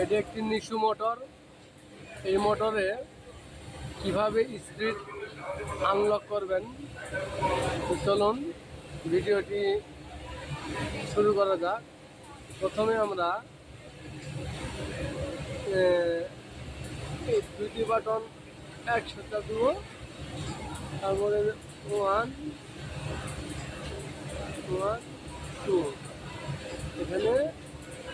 এটি একটি নিশু মোটর। এই মোটরে কীভাবে স্পিড আনলক করবেন চলুন ভিডিওটি শুরু করা যাক। প্রথমে আমরা দুটি বাটন একসাথে দেবো তারপরে ওয়ান ওয়ান টু এখানে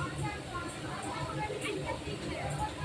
Thank you.